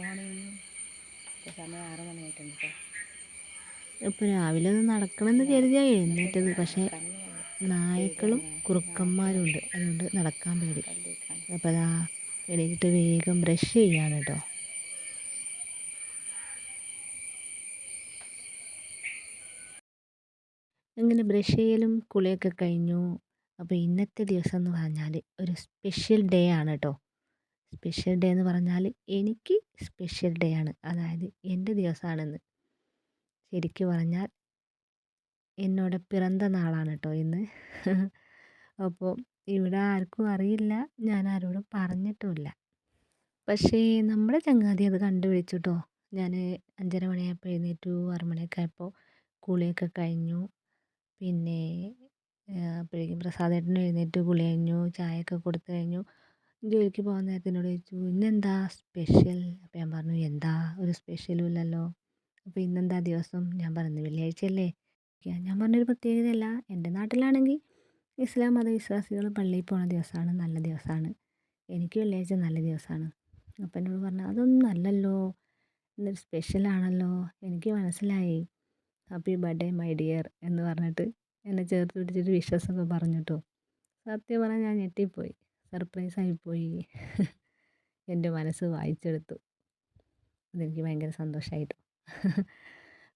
Morning സമയം ആറ് മണിയായിട്ടുണ്ട് കേട്ടോ ഇപ്പോൾ രാവിലെ ഒന്ന് നടക്കണമെന്ന് കരുതിയാ എഴുന്നേറ്റത്. പക്ഷേ നായ്ക്കളും കുറുക്കന്മാരും ഉണ്ട്. അതുകൊണ്ട് നടക്കാൻ പേടി. അപ്പോൾ അതാ എണീറ്റിട്ട് വേഗം ബ്രഷ് ചെയ്യാണ് കേട്ടോ അങ്ങനെ ബ്രഷ് ചെയ്യലും കുളിയൊക്കെ കഴിഞ്ഞു. അപ്പോൾ ഇന്നത്തെ ദിവസം എന്ന് പറഞ്ഞാൽ ഒരു സ്പെഷ്യൽ ഡേ ആണ് കേട്ടോ സ്പെഷ്യൽ ഡേ എന്ന് പറഞ്ഞാൽ എനിക്ക് സ്പെഷ്യൽ ഡേ ആണ്. അതായത് എന്റെ ദിവസമാണെന്ന് ശരിക്കും പറഞ്ഞാൽ എന്നോട് പിറന്ന നാളാണ് കേട്ടോ ഇന്ന്. അപ്പോൾ ഇവിടെ ആർക്കും അറിയില്ല. ഞാൻ ആരോടും പറഞ്ഞിട്ടുമില്ല. പക്ഷേ നമ്മുടെ ചങ്ങാതി അത് കണ്ടുപിടിച്ചു കേട്ടോ ഞാൻ അഞ്ചര മണിയായപ്പോൾ എഴുന്നേറ്റു. ആറ് മണിയൊക്കെ ആയപ്പോൾ കുളിയൊക്കെ കഴിഞ്ഞു. പിന്നെ അപ്പോഴേക്കും പ്രസാദേട്ടൻ എഴുന്നേറ്റ്. കുളി കഴിഞ്ഞു. ചായയൊക്കെ കൊടുത്തു കഴിഞ്ഞു. ജോലിക്ക് പോകാൻ നേരത്ത് എന്നോട് ചോദിച്ചു ഇന്നെന്താ സ്പെഷ്യൽ? അപ്പോൾ ഞാൻ പറഞ്ഞു എന്താ ഒരു സ്പെഷ്യലും ഇല്ലല്ലോ. അപ്പോൾ ഇന്നെന്താ ദിവസം? ഞാൻ പറഞ്ഞു വെള്ളിയാഴ്ചയല്ലേ ഞാൻ പറഞ്ഞൊരു പ്രത്യേകതയല്ല. എന്റെ നാട്ടിലാണെങ്കിൽ ഇസ്ലാം മതവിശ്വാസികൾ പള്ളിയിൽ പോണ ദിവസമാണ് നല്ല ദിവസമാണ്. എനിക്ക് വെള്ളിയാഴ്ച നല്ല ദിവസമാണ്. അപ്പം എന്നോട് പറഞ്ഞു അതൊന്നും അല്ലല്ലോ. ഇന്നൊരു സ്പെഷ്യലാണല്ലോ എനിക്ക് മനസ്സിലായി. ഹാപ്പി ബർത്ത്ഡേ മൈ ഡിയർ എന്ന് പറഞ്ഞിട്ട് എന്നെ ചേർത്ത് പിടിച്ചിട്ട് പറഞ്ഞു കേട്ടോ. സത്യം പറഞ്ഞാൽ ഞാൻ ഞെട്ടിപ്പോയി. സർപ്രൈസ് ആയിപ്പോയി എന്റെ മനസ്സ് വായിച്ചെടുത്തു. അതെനിക്ക് ഭയങ്കര സന്തോഷമായിട്ടു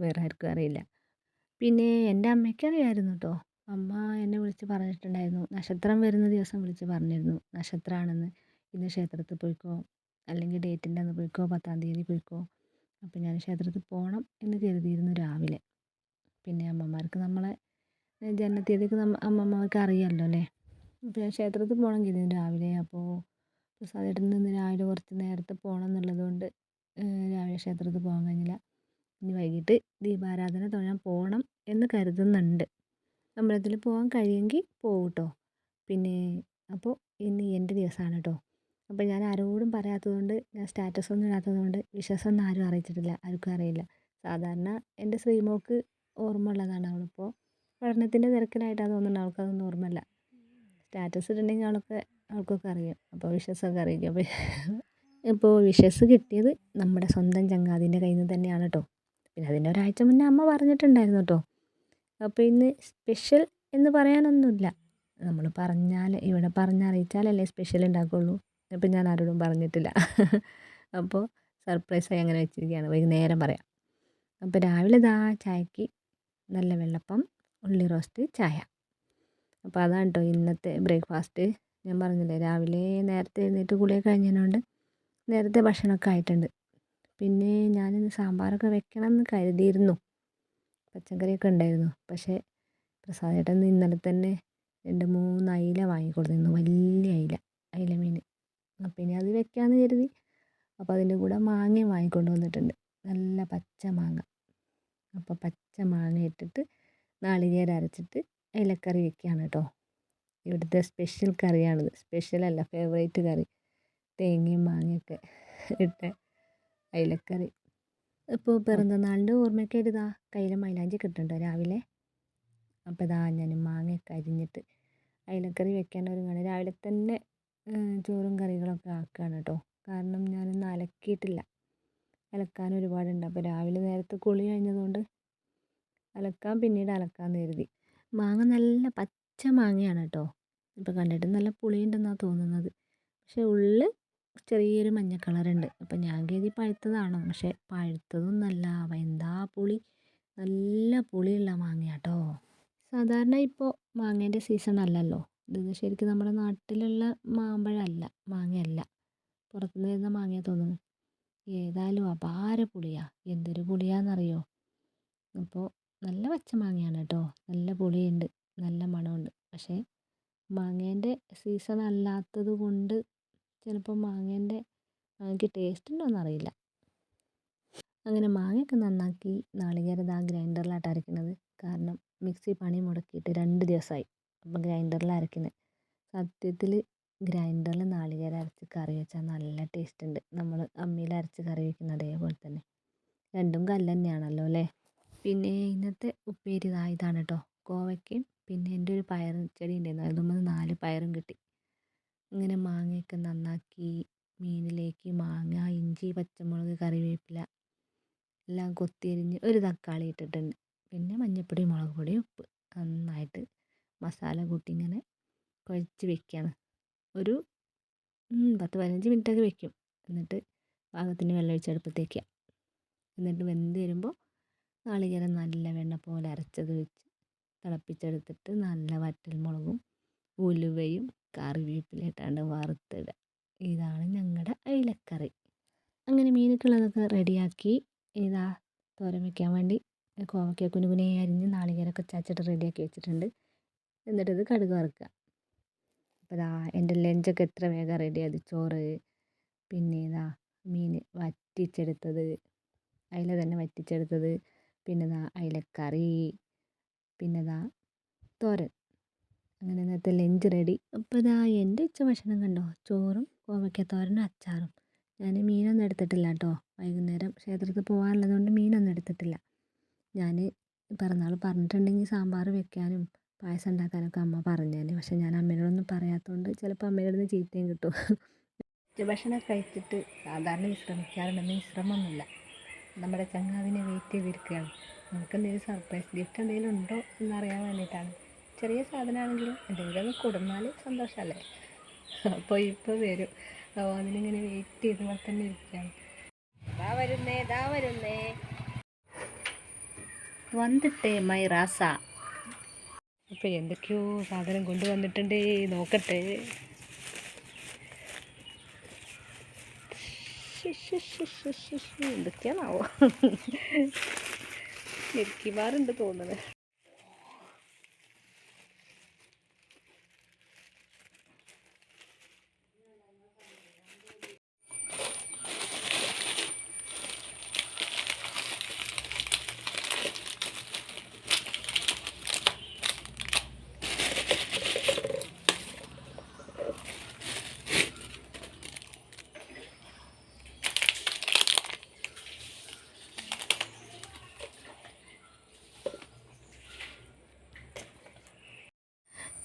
വേറെ ആർക്കും അറിയില്ല. പിന്നെ എന്റെ അമ്മയ്ക്ക് അറിയായിരുന്നു കേട്ടോ അമ്മ എന്നെ വിളിച്ച് പറഞ്ഞിട്ടുണ്ടായിരുന്നു. നക്ഷത്രം വരുന്ന ദിവസം വിളിച്ച് പറഞ്ഞിരുന്നു. നക്ഷത്രമാണെന്ന് ഇന്ന് ക്ഷേത്രത്തിൽ പോയിക്കോ? അല്ലെങ്കിൽ ഡേറ്റിന്റെ അന്ന് പോയിക്കോ? പത്താം തീയതി പോയിക്കോ? അപ്പോൾ ഞാൻ ക്ഷേത്രത്തിൽ പോകണം എന്ന് കരുതിയിരുന്നു രാവിലെ. പിന്നെ അമ്മമാർക്ക് നമ്മളെ ജനനത്തീയതിക്ക് നമ്മ അമ്മമ്മമാർക്ക് അറിയാമല്ലോ അല്ലേ? ഞാൻ ക്ഷേത്രത്തിൽ പോകണം ഇന്ന് രാവിലെ അപ്പോൾ പ്രസാദേട്ടൻ നിന്ന് രാവിലെ കുറച്ച് നേരത്തെ പോകണം എന്നുള്ളത് കൊണ്ട് രാവിലെ ക്ഷേത്രത്തിൽ പോകാൻ കഴിഞ്ഞില്ല. ഇനി വൈകിട്ട് ദീപാരാധന തൊഴാൻ പോകണം എന്ന് കരുതുന്നുണ്ട്. അമ്പലത്തിൽ പോകാൻ കഴിയുമെങ്കിൽ പോകും കേട്ടോ പിന്നെ അപ്പോൾ ഇന്ന് എന്റെ ദിവസമാണ് കേട്ടോ അപ്പോൾ ഞാൻ ആരോടും പറയാത്തത് കൊണ്ട് ഞാൻ സ്റ്റാറ്റസ് ഒന്നും ഇടാത്തതുകൊണ്ട് വിശ്വാസമൊന്നും ആരും അറിയിച്ചിട്ടില്ല ആർക്കും അറിയില്ല. സാധാരണ എന്റെ ശ്രീമോൾക്ക് ഓർമ്മ ഉള്ളതാണ് അവളിപ്പോൾ പഠനത്തിന്റെ തിരക്കിലായിട്ടാണ് തോന്നുന്നുണ്ട് അവൾക്കതൊന്നും ഓർമ്മയില്ല. സ്റ്റാറ്റസ് ഇട്ടിട്ടുണ്ടെങ്കിൽ ആളൊക്കെ ആൾക്കൊക്കെ അറിയാം. അപ്പോൾ വിഷസൊക്കെ അറിയിക്കും. അപ്പോൾ ഇപ്പോൾ വിഷസ് കിട്ടിയത് നമ്മുടെ സ്വന്തം ചങ്ങാതിന്റെ കയ്യിൽ നിന്ന് തന്നെയാണ് കേട്ടോ പിന്നെ അതിന്റെ ഒരാഴ്ച മുന്നേ അമ്മ പറഞ്ഞിട്ടുണ്ടായിരുന്നു കേട്ടോ അപ്പോൾ ഇന്ന് സ്പെഷ്യൽ എന്ന് പറയാനൊന്നുമില്ല. നമ്മൾ പറഞ്ഞാൽ ഇവിടെ പറഞ്ഞറിയിച്ചാലല്ലേ സ്പെഷ്യൽ ഉണ്ടാക്കുള്ളൂ ഇപ്പം ഞാൻ ആരോടും പറഞ്ഞിട്ടില്ല. അപ്പോൾ സർപ്രൈസായി അങ്ങനെ വെച്ചിരിക്കുകയാണ്. വൈകുന്നേരം പറയാം. അപ്പോൾ രാവിലെ ഇതാ ചായക്ക് നല്ല വെള്ളപ്പം ഉള്ളി റോസ്റ്റ് ചായ. അപ്പോൾ അതാണ് കേട്ടോ ഇന്നത്തെ ബ്രേക്ക്ഫാസ്റ്റ്. ഞാൻ പറഞ്ഞില്ലേ രാവിലെ നേരത്തെ എഴുന്നേറ്റ് കുളിയൊക്കെ കഴിഞ്ഞതിനോണ്ട് നേരത്തെ ഭക്ഷണമൊക്കെ ആയിട്ടുണ്ട്. പിന്നെ ഞാനിന്ന് സാമ്പാറൊക്കെ വെക്കണം എന്ന് കരുതിയിരുന്നു. പച്ചക്കറിയൊക്കെ ഉണ്ടായിരുന്നു. പക്ഷേ പ്രസാദേട്ടൻ ഇന്നലെ തന്നെ രണ്ട് മൂന്ന് അയില വാങ്ങിക്കൊടുത്തിരുന്നു വലിയ അയില അയില മീൻ. അപ്പം ഇനി അത് വെക്കാമെന്ന് കരുതി. അപ്പോൾ അതിന്റെ കൂടെ മാങ്ങയും വാങ്ങിക്കൊണ്ട് വന്നിട്ടുണ്ട്. നല്ല പച്ച മാങ്ങ. അപ്പോൾ പച്ച മാങ്ങ ഇട്ടിട്ട് നാളികേരം അരച്ചിട്ട് അയിലക്കറി വെക്കുകയാണ് കേട്ടോ ഇവിടുത്തെ സ്പെഷ്യൽ കറിയാണിത് സ്പെഷ്യലല്ല ഫേവറേറ്റ് കറി. തേങ്ങയും മാങ്ങയൊക്കെ ഇട്ട അയിലക്കറി. ഇപ്പോൾ പിറന്നനാളിന്റെ ഓർമ്മയ്ക്കായിട്ട് ഇതാ കയ്യിൽ മൈലാഞ്ചി കിട്ടുന്നുണ്ടോ രാവിലെ? അപ്പോൾ ഇതാ ഞാൻ മാങ്ങയൊക്കെ അരിഞ്ഞിട്ട് അയിലക്കറി വെക്കാൻ ഒരുങ്ങാണ്. രാവിലെ തന്നെ ചോറും കറികളൊക്കെ ആക്കുകയാണ് കേട്ടോ കാരണം ഞാനൊന്നും അലക്കിയിട്ടില്ല. അലക്കാൻ ഒരുപാടുണ്ട്. അപ്പോൾ രാവിലെ നേരത്തെ കുളി കഴിഞ്ഞതുകൊണ്ട് അലക്കാൻ പിന്നീട് അലക്കാമെന്ന് കരുതി. മാങ്ങ നല്ല പച്ച മാങ്ങയാണ് കേട്ടോ ഇപ്പോൾ കണ്ടിട്ട് നല്ല പുളിയുണ്ടെന്നാണ് തോന്നുന്നത്. പക്ഷേ ഉള്ളിൽ ചെറിയൊരു മഞ്ഞ കളറുണ്ട്. അപ്പോൾ ഞാൻ കരുതി പഴുത്തതാണോ. പക്ഷേ പഴുത്തതൊന്നല്ല. എന്താ പുളി? നല്ല പുളിയുള്ള മാങ്ങയാട്ടോ സാധാരണ ഇപ്പോൾ മാങ്ങേന്റെ സീസൺ അല്ലല്ലോ. ഇത് ശരിക്കും നമ്മുടെ നാട്ടിലുള്ള മാമ്പഴമല്ല മാങ്ങയല്ല. പുറത്തുനിന്ന് വരുന്ന മാങ്ങയെ തോന്നുന്നു. ഏതായാലും അപാര പുളിയാണ് എന്തൊരു പുളിയാണെന്നറിയോ അപ്പോൾ നല്ല പച്ച മാങ്ങയാണ് കേട്ടോ നല്ല പുളിയുണ്ട്. നല്ല മണമുണ്ട്. പക്ഷേ മാങ്ങേന്റെ സീസൺ അല്ലാത്തത് കൊണ്ട് ചിലപ്പോൾ മാങ്ങേന്റെ മാങ്ങയ്ക്ക് ടേസ്റ്റ് ഉണ്ടോയെന്ന് അറിയില്ല. അങ്ങനെ മാങ്ങയൊക്കെ നന്നാക്കി നാളികേരം ദാ ഗ്രൈൻഡറിലാട്ട് അരയ്ക്കുന്നത് കാരണം മിക്സി പണി മുടക്കിയിട്ട് രണ്ട് ദിവസമായി അപ്പം ഗ്രൈൻഡറിൽ അരയ്ക്കുന്നത് സത്യത്തിൽ ഗ്രൈൻഡറിൽ നാളികേരം അരച്ച് കറി വെച്ചാൽ നല്ല ടേസ്റ്റ് ഉണ്ട്. നമ്മൾ അമ്മിയിൽ അരച്ച് കറി വെക്കുന്ന അതേപോലെ തന്നെ. രണ്ടും കല്ല് തന്നെയാണല്ലോ അല്ലേ? പിന്നെ ഇന്നത്തെ ഉപ്പേരി ഇതാ ഇതാണ് കേട്ടോ കോവയ്ക്കയും പിന്നെ എന്റെ ഒരു പയർ ചെടി ഉണ്ടായിരുന്നു അതുമ്മേ നാല് പയറും കിട്ടി. ഇങ്ങനെ മാങ്ങയൊക്കെ നന്നാക്കി മീനിലേക്ക് മാങ്ങ ഇഞ്ചി പച്ചമുളക് കറിവേപ്പില എല്ലാം കൊത്തിയരിഞ്ഞ് ഒരു തക്കാളി ഇട്ടിട്ടുണ്ട്. പിന്നെ മഞ്ഞൾപ്പൊടി മുളക് പൊടി ഉപ്പ് നന്നായിട്ട് മസാല കൂട്ടി ഇങ്ങനെ കുഴച്ച് വെക്കുകയാണ് ഒരു പത്ത് പതിനഞ്ച് മിനിറ്റൊക്കെ വെക്കും. എന്നിട്ട് പാകത്തിന് വെള്ളമൊഴിച്ച് അടുപ്പത്ത് എന്നിട്ട് വെന്ത് വരുമ്പോൾ നാളികേരം നല്ല വെണ്ണ പോലെ അരച്ചത് വെച്ച് തിളപ്പിച്ചെടുത്തിട്ട് നല്ല വറ്റൽമുളകും ഉലുവയും കറിവേപ്പില ഇട്ടാണ്ട് വറുത്തിടുക. ഇതാണ് ഞങ്ങളുടെ അയിലക്കറി. അങ്ങനെ മീനൊക്കെയുള്ളതൊക്കെ റെഡിയാക്കി ഇതാ തോരൻ വെക്കാൻ വേണ്ടി കോവയ്ക്ക കുനു കുനെ അരിഞ്ഞ് നാളികേരമൊക്കെ ചാച്ചിട്ട് റെഡിയാക്കി വെച്ചിട്ടുണ്ട്. എന്നിട്ടിത് കടുക് വറുക്കുക. അപ്പോൾ ഇതാ എന്റെ ലഞ്ചൊക്കെ എത്ര വേഗം റെഡിയായത് ചോറ് പിന്നെ ഇതാ മീൻ വറ്റിച്ചെടുത്തത് അതിൽ തന്നെ വറ്റിച്ചെടുത്തത് പിന്നെ ദാ അയലക്കറി പിന്നെ ദാ തോരൻ. അങ്ങനെ ഇന്നത്തെ ലഞ്ച് റെഡി അപ്പോൾ ദാ എന്റെ ഉച്ചഭക്ഷണം കണ്ടോ? ചോറും കോവയ്ക്ക തോരനും അച്ചാറും. ഞാൻ മീനൊന്നും എടുത്തിട്ടില്ല കേട്ടോ വൈകുന്നേരം. ക്ഷേത്രത്തിൽ പോകാനുള്ളത് കൊണ്ട് മീനൊന്നും എടുത്തിട്ടില്ല. ഞാൻ പിറന്നാൾ പറഞ്ഞിട്ടുണ്ടെങ്കിൽ സാമ്പാർ വെക്കാനും പായസം ഉണ്ടാക്കാനൊക്കെ അമ്മ പറഞ്ഞേനെ. പക്ഷെ ഞാൻ അമ്മയോടൊന്നും പറയാത്തതുകൊണ്ട് ചിലപ്പോൾ അമ്മയുടെ അടുത്ത് ചീത്തയും കിട്ടും. ഉച്ചഭക്ഷണം കഴിച്ചിട്ട് സാധാരണ വിശ്രമിക്കാറുണ്ടെന്ന് വിശ്രമമൊന്നുമില്ല നമ്മുടെ ചങ്ങാതിനെ വെയിറ്റ് ചെയ്തിരിക്കുകയാണ്. നമുക്ക് എന്തെങ്കിലും സർപ്രൈസ് ഗിഫ്റ്റ് എന്തെങ്കിലും ഉണ്ടോ എന്നറിയാൻ വേണ്ടിയിട്ടാണ്. ചെറിയ സാധനമാണെങ്കിലും എന്തെങ്കിലും കൊടുന്നാൽ സന്തോഷമല്ലേ? അപ്പോൾ ഇപ്പോൾ വരും. അപ്പോൾ അതിനിങ്ങനെ വെയിറ്റ് ചെയ്ത് പോലെ തന്നെ ഇരിക്കുകയാണ്. ദാ വരുന്നേ ദാ വരുന്നേ. വന്നിട്ടേ മൈ റാസ. അപ്പോൾ എന്തൊക്കെയോ സാധനം കൊണ്ടുവന്നിട്ടുണ്ടേ നോക്കട്ടെ. എന്തൊക്കെയാണാവോ മിൽക്കി ബാറുണ്ട് തോന്നുന്നത്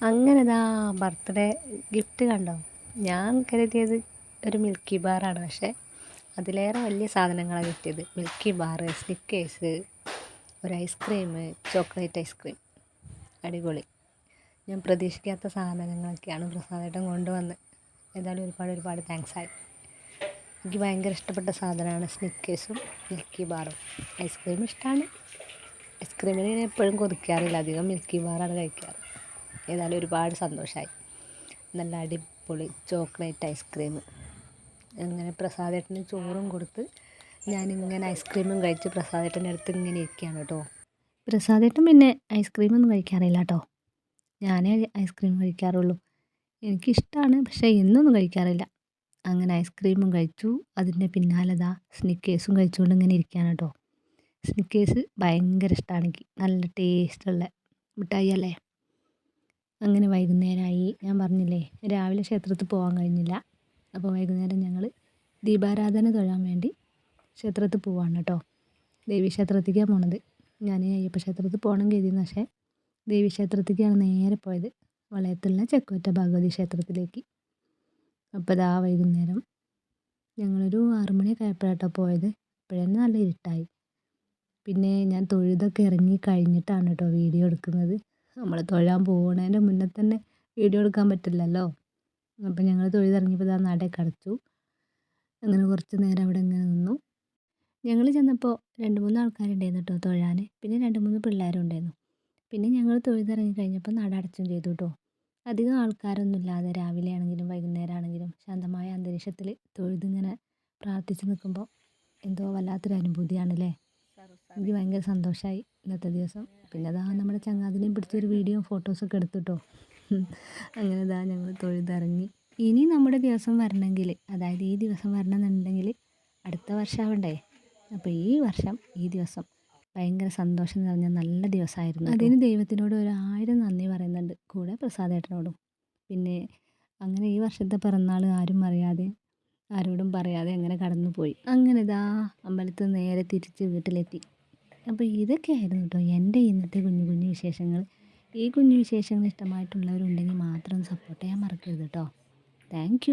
അങ്ങനെ ഇതാ ബർത്ത്ഡേ ഗിഫ്റ്റ് കണ്ടോ? ഞാൻ കരുതിയത് ഒരു മിൽക്കി ബാറാണ് പക്ഷേ അതിലേറെ വലിയ സാധനങ്ങളാണ് കിട്ടിയത് മിൽക്കി ബാറ് സ്നിക്കേഴ്സ് ഒരു ice cream chocolate ice cream അടിപൊളി. ഞാൻ പ്രതീക്ഷിക്കാത്ത സാധനങ്ങളൊക്കെയാണ് പ്രസാദേട്ടൻ കൊണ്ടുവന്ന് ഏതായാലും ഒരുപാട് ഒരുപാട് താങ്ക്സ് ആയി. എനിക്ക് ഭയങ്കര ഇഷ്ടപ്പെട്ട സാധനമാണ് സ്നിക്കേഴ്സും മിൽക്കി ബാറും ഐസ്ക്രീം ഇഷ്ടമാണ് ഐസ്ക്രീമിന് ഞാൻ എപ്പോഴും കൊതിക്കാറില്ല. അധികം മിൽക്കി ബാറാണ് കഴിക്കാറ്. ഏതായാലും ഒരുപാട് സന്തോഷമായി നല്ല അടിപൊളി ചോക്ലേറ്റ് ഐസ്ക്രീം. അങ്ങനെ പ്രസാദേട്ടന് ചോറും കൊടുത്ത് ഞാനിങ്ങനെ ഐസ്ക്രീമും കഴിച്ച് പ്രസാദേട്ടന്റെ അടുത്ത് ഇങ്ങനെ ഇരിക്കുകയാണ് കേട്ടോ. പ്രസാദേട്ടൻ പിന്നെ ഐസ്ക്രീമൊന്നും കഴിക്കാറില്ല കേട്ടോ. ഞാനേ ഐസ്ക്രീം കഴിക്കാറുള്ളൂ. എനിക്കിഷ്ടമാണ് പക്ഷേ എന്നൊന്നും കഴിക്കാറില്ല. അങ്ങനെ ഐസ്ക്രീമും കഴിച്ചു. അതിന്റെ പിന്നാലെ ദാ സ്നിക്കേഴ്സും കഴിച്ചുകൊണ്ട് ഇങ്ങനെ ഇരിക്കുകയാണ് കേട്ടോ. സ്നിക്കേഴ്സ് ഭയങ്കര ഇഷ്ടമാണ് എനിക്ക്. നല്ല ടേസ്റ്റുള്ള മിഠായി അല്ലേ? അങ്ങനെ വൈകുന്നേരമായി ഞാൻ പറഞ്ഞില്ലേ രാവിലെ ക്ഷേത്രത്തിൽ പോകാൻ കഴിഞ്ഞില്ല. അപ്പോൾ വൈകുന്നേരം ഞങ്ങൾ ദീപാരാധന തൊഴാൻ വേണ്ടി ക്ഷേത്രത്തിൽ പോവാണ് കേട്ടോ. ദേവി ക്ഷേത്രത്തിലേക്കാണ് പോണത്. ഞാൻ അയ്യപ്പ ക്ഷേത്രത്തിൽ പോകണം കരുതിയെന്ന് പക്ഷേ ദേവി ക്ഷേത്രത്തിലേക്കാണ് നേരെ പോയത്. വളയത്തുള്ള ചെക്കോറ്റ ഭഗവതി ക്ഷേത്രത്തിലേക്ക്. അപ്പോൾ ഇതാ വൈകുന്നേരം ഞങ്ങളൊരു ആറുമണിയൊക്കെ ആയപ്പോഴാട്ടോ പോയത്. അപ്പോഴന്നെ നല്ല ഇരുട്ടായി. പിന്നെ ഞാൻ തൊഴുതൊക്കെ ഇറങ്ങി കഴിഞ്ഞിട്ടാണ് കേട്ടോ വീഡിയോ എടുക്കുന്നത്. നമ്മൾ തൊഴാൻ പോകുന്നതിന്റെ മുന്നേ തന്നെ വീഡിയോ എടുക്കാൻ പറ്റില്ലല്ലോ. അപ്പം ഞങ്ങൾ തൊഴുതിറങ്ങിയപ്പോൾ ഇതാ നടയൊക്കെ അടച്ചു അങ്ങനെ കുറച്ച് നേരം അവിടെ ഇങ്ങനെ നിന്നു. ഞങ്ങൾ ചെന്നപ്പോൾ രണ്ട് മൂന്ന് ആൾക്കാരുണ്ടായിരുന്നു കേട്ടോ തൊഴാൻ പിന്നെ രണ്ട് മൂന്ന് പിള്ളേരും ഉണ്ടായിരുന്നു. പിന്നെ ഞങ്ങൾ തൊഴുതിറങ്ങി കഴിഞ്ഞപ്പോൾ നട അടച്ചും ചെയ്തു കേട്ടോ അധികം ആൾക്കാരൊന്നും ഇല്ലാതെ രാവിലെ ആണെങ്കിലും വൈകുന്നേരം ആണെങ്കിലും ശാന്തമായ അന്തരീക്ഷത്തിൽ തൊഴുതിങ്ങനെ പ്രാർത്ഥിച്ച് നിൽക്കുമ്പോൾ എന്തോ വല്ലാത്തൊരു അനുഭൂതിയാണല്ലേ? എനിക്ക് ഭയങ്കര സന്തോഷമായി ഇന്നത്തെ ദിവസം. പിന്നെ അതാ നമ്മുടെ ചങ്ങാതിനെയും പിടിച്ചൊരു വീഡിയോയും ഫോട്ടോസൊക്കെ എടുത്തുട്ടോ. അങ്ങനെ ഇതാ ഞങ്ങൾ തൊഴുതിറങ്ങി. ഇനി നമ്മുടെ ദിവസം വരണമെങ്കിൽ അതായത് ഈ ദിവസം വരണമെന്നുണ്ടെങ്കിൽ അടുത്ത വർഷമാവണ്ടേ അപ്പോൾ ഈ വർഷം ഈ ദിവസം ഭയങ്കര സന്തോഷം നിറഞ്ഞ നല്ല ദിവസമായിരുന്നു അതിന് ദൈവത്തിനോട് ഒരു ആയിരം നന്ദി പറയുന്നുണ്ട്. കൂടെ പ്രസാദേട്ടനോടും. പിന്നെ അങ്ങനെ ഈ വർഷത്തെ പിറന്നാൾ ആരും അറിയാതെ ആരോടും പറയാതെ അങ്ങനെ കടന്നുപോയി. അങ്ങനെ ഇതാ അമ്പലത്തിൽ നേരെ തിരിച്ച് വീട്ടിലെത്തി. അപ്പോൾ ഇതൊക്കെയായിരുന്നു കേട്ടോ എന്റെ ഇന്നത്തെ കുഞ്ഞു കുഞ്ഞു വിശേഷങ്ങൾ. ഈ കുഞ്ഞു വിശേഷങ്ങൾ ഇഷ്ടമായിട്ടുള്ളവരുണ്ടെങ്കിൽ മാത്രം സപ്പോർട്ട് ചെയ്യാൻ മറക്കരുത് കേട്ടോ. താങ്ക്